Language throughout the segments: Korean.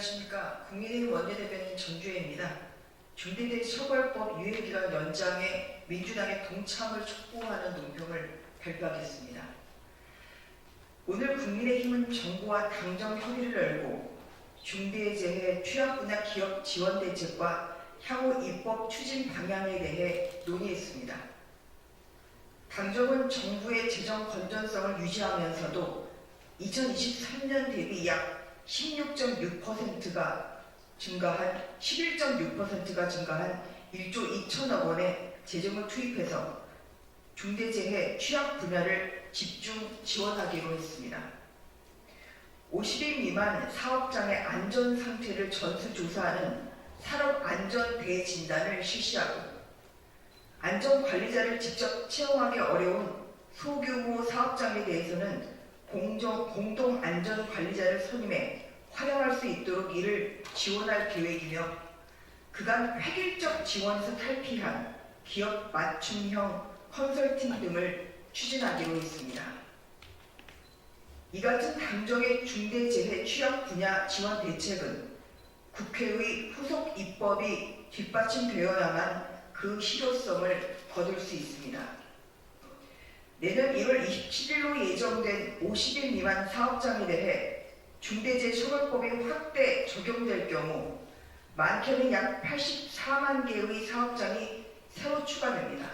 안녕하십니까. 국민의힘 원내대변인 정주혜입니다. 중대재해처벌법 유예기간 연장에 민주당의 동참을 촉구하는 논평을 발표하겠습니다. 오늘 국민의힘은 정부와 당정 협의를 열고 중대재해 취약 분야 기업 지원 대책과 향후 입법 추진 방향에 대해 논의했습니다. 당정은 정부의 재정 건전성을 유지하면서도 2023년 대비 약 16.6%가 증가한 11.6%가 증가한 1조 2천억 원의 재정을 투입해서 중대재해 취약 분야를 집중 지원하기로 했습니다. 50인 미만 사업장의 안전 상태를 전수조사하는 산업안전 대진단을 실시하고 안전관리자를 직접 채용하기 어려운 소규모 사업장에 대해서는 공정, 공동 안전 관리자를 선임해 활용할 수 있도록 이를 지원할 계획이며 그간 획일적 지원에서 탈피한 기업 맞춤형 컨설팅 등을 추진하기로 했습니다. 이 같은 당정의 중대재해 취약 분야 지원 대책은 국회의 후속 입법이 뒷받침되어야만 그 실효성을 거둘 수 있습니다. 내년 1월 27일로 예정된 50인 미만 사업장에 대해 중대재해처벌법이 확대 적용될 경우 많게는 약 84만 개의 사업장이 새로 추가됩니다.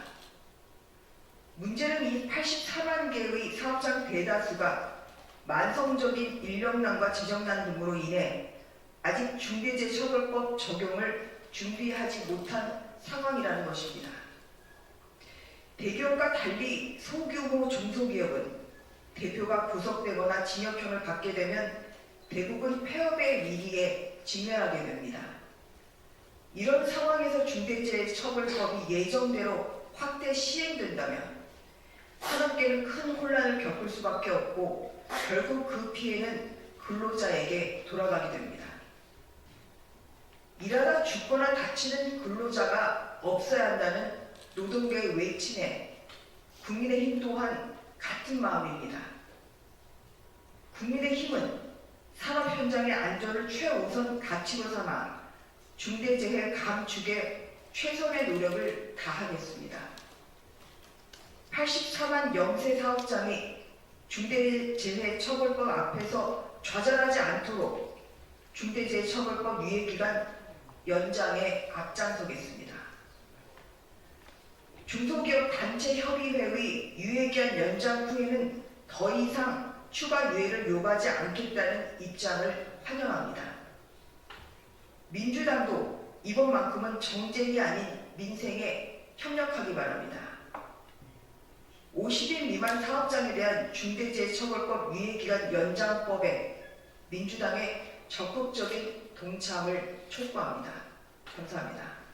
문제는 이 84만 개의 사업장 대다수가 만성적인 인력난과 재정난 등으로 인해 아직 중대재해처벌법 적용을 준비하지 못한 상황이라는 것입니다. 대기업과 달리 소규모 중소기업은 대표가 구속되거나 징역형을 받게 되면 대부분 폐업의 위기에 직면하게 됩니다. 이런 상황에서 중대재해처벌법이 예정대로 확대 시행된다면 산업계는 큰 혼란을 겪을 수밖에 없고 결국 그 피해는 근로자에게 돌아가게 됩니다. 일하다 죽거나 다치는 근로자가 없어야 한다는 노동계의 외침에 국민의힘 또한 같은 마음입니다. 국민의힘은 산업 현장의 안전을 최우선 가치로 삼아 중대재해 감축에 최선의 노력을 다하겠습니다. 84만 영세 사업장이 중대재해처벌법 앞에서 좌절하지 않도록 중대재해처벌법 유예기간 연장에 앞장서겠습니다. 중소기업 단체 협의회의 유예기한 연장 후에는 더 이상 추가 유예를 요구하지 않겠다는 입장을 환영합니다. 민주당도 이번만큼은 정쟁이 아닌 민생에 협력하기 바랍니다. 50인 미만 사업장에 대한 중대재해처벌법 유예기간 연장법에 민주당의 적극적인 동참을 촉구합니다. 감사합니다.